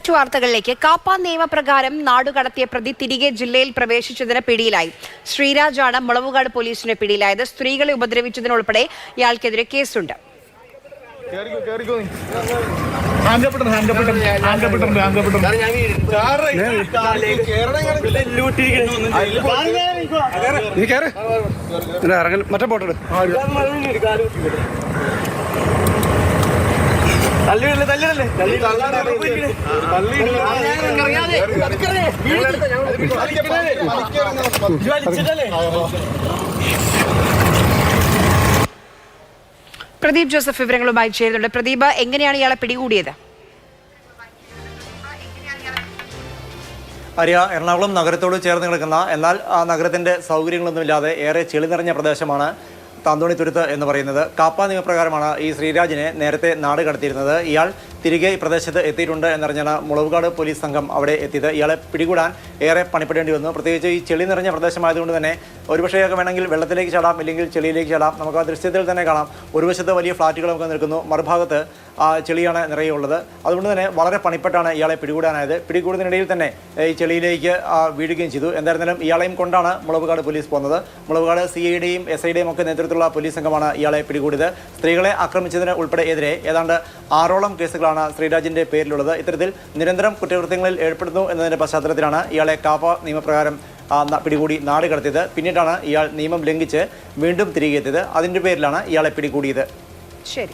മറ്റു വാർത്തകളിലേക്ക്. കാപ്പ നിയമപ്രകാരം നാടുകടത്തിയ പ്രതി തിരികെ ജില്ലയിൽ പ്രവേശിച്ചതിന് പിടിയിലായി. ശ്രീരാജാണ് മുളവുകാട് പോലീസിന്റെ പിടിയിലായത്. സ്ത്രീകളെ ഉപദ്രവിച്ചതിനുൾപ്പെടെ ഇയാൾക്കെതിരെ കേസുണ്ട്. കേറിക്കോ, കേറിക്കോ പ്രദീപ് ജോസഫ് വിവരങ്ങളുമായി ചേരുന്നുണ്ട്. പ്രദീപ് എങ്ങനെയാണ് ഇയാളെ പിടികൂടിയത്? അരിയ എറണാകുളം നഗരത്തോട് ചേർന്ന് കിടക്കുന്ന എന്നാൽ ആ നഗരത്തിന്റെ സൗകര്യങ്ങളൊന്നുമില്ലാതെ ഏറെ ചെളി നിറഞ്ഞ പ്രദേശമാണ് താന്തോണിത്തുരുത്ത് എന്ന് പറയുന്നത് കാപ്പ നിയമപ്രകാരമാണ് ഈ ശ്രീരാജിനെ നേരത്തെ നാട് കടത്തിയിരുന്നത്. ഇയാൾ തിരികെ ഈ പ്രദേശത്ത് എത്തിയിട്ടുണ്ട് എന്നറിഞ്ഞാണ് മുളവുകാട് പോലീസ് സംഘം അവിടെ എത്തിയത്. ഇയാളെ പിടികൂടാൻ ഏറെ പണിപ്പെടേണ്ടി വന്നു. പ്രത്യേകിച്ച് ഈ ചെളി നിറഞ്ഞ പ്രദേശമായതുകൊണ്ട് തന്നെ ഒരുപക്ഷേയൊക്കെ വേണമെങ്കിൽ വെള്ളത്തിലേക്ക് ചാടാം ഇല്ലെങ്കിൽ ചെളിയിലേക്ക് ചാടാം. നമുക്ക് ആ ദൃശ്യത്തിൽ തന്നെ കാണാം. ഒരു വശത്ത് വലിയ ഫ്ളാറ്റുകളൊക്കെ നിൽക്കുന്നു. മറുഭാഗത്ത് ചെളിയാണ് നിറയുള്ളത് അതുകൊണ്ട് തന്നെ വളരെ പണിപ്പെട്ടാണ് ഇയാളെ പിടികൂടാനായത്. പിടികൂടുന്നതിനിടയിൽ തന്നെ ഈ ചെളിയിലേക്ക് വീഴുകയും ചെയ്തു. എന്തായിരുന്നാലും ഇയാളെയും കൊണ്ടാണ് മുളവുകാട് പോലീസ് പോകുന്നത് മുളവുകാട് സി ഐ ഡിയും എസ് ഐ ഡിയും ഒക്കെ നേതൃത്വത്തിലുള്ള പോലീസ് സംഘമാണ് ഇയാളെ പിടികൂടിയത്. സ്ത്രീകളെ ആക്രമിച്ചതിന് ഉൾപ്പെടെ എതിരെ ഏതാണ്ട് ആറോളം കേസുകളാണ് ശ്രീരാജിന്റെ പേരിലുള്ളത്. ഇത്തരത്തിൽ നിരന്തരം കുറ്റകൃത്യങ്ങളിൽ ഏർപ്പെടുന്നു എന്നതിന്റെ പശ്ചാത്തലത്തിലാണ് ഇയാളെ കാപ്പ നിയമപ്രകാരം പിടികൂടി നാട് കടത്തിയത്. പിന്നീടാണ് ഇയാൾ നിയമം ലംഘിച്ച് വീണ്ടും തിരികെ എത്തിയത് അതിന്റെ പേരിലാണ് ഇയാളെ പിടികൂടിയത്. ശരി.